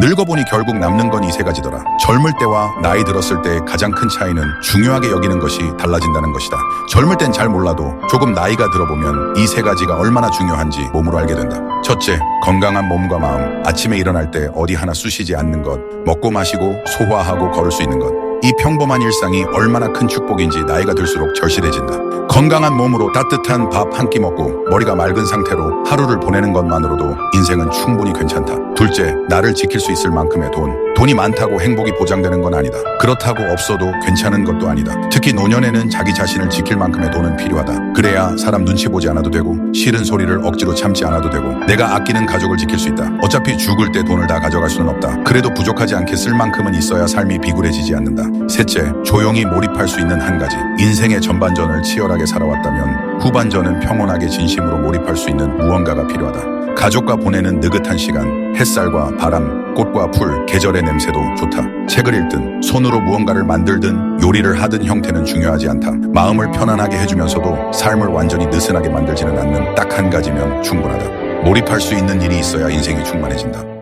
늙어보니 결국 남는 건 이 세 가지더라. 젊을 때와 나이 들었을 때의 가장 큰 차이는 중요하게 여기는 것이 달라진다는 것이다. 젊을 땐 잘 몰라도 조금 나이가 들어보면 이 세 가지가 얼마나 중요한지 몸으로 알게 된다. 첫째, 건강한 몸과 마음. 아침에 일어날 때 어디 하나 쑤시지 않는 것. 먹고 마시고 소화하고 걸을 수 있는 것. 이 평범한 일상이 얼마나 큰 축복인지 나이가 들수록 절실해진다. 건강한 몸으로 따뜻한 밥 한 끼 먹고 머리가 맑은 상태로 하루를 보내는 것만으로도 인생은 충분히 괜찮다. 둘째, 나를 지킬 수 있을 만큼의 돈. 돈이 많다고 행복이 보장되는 건 아니다. 그렇다고 없어도 괜찮은 것도 아니다. 특히 노년에는 자기 자신을 지킬 만큼의 돈은 필요하다. 그래야 사람 눈치 보지 않아도 되고 싫은 소리를 억지로 참지 않아도 되고 내가 아끼는 가족을 지킬 수 있다. 어차피 죽을 때 돈을 다 가져갈 수는 없다. 그래도 부족하지 않게 쓸 만큼은 있어야 삶이 비굴해지지 않는다. 셋째, 조용히 몰입할 수 있는 한 가지. 인생의 전반전을 치열하게 살아왔다면 후반전은 평온하게 진심으로 몰입할 수 있는 무언가가 필요하다. 가족과 보내는 느긋한 시간, 햇살과 바람, 꽃과 풀, 계절의 냄새도 좋다. 책을 읽든 손으로 무언가를 만들든 요리를 하든 형태는 중요하지 않다. 마음을 편안하게 해주면서도 삶을 완전히 느슨하게 만들지는 않는 딱 한 가지면 충분하다. 몰입할 수 있는 일이 있어야 인생이 충만해진다.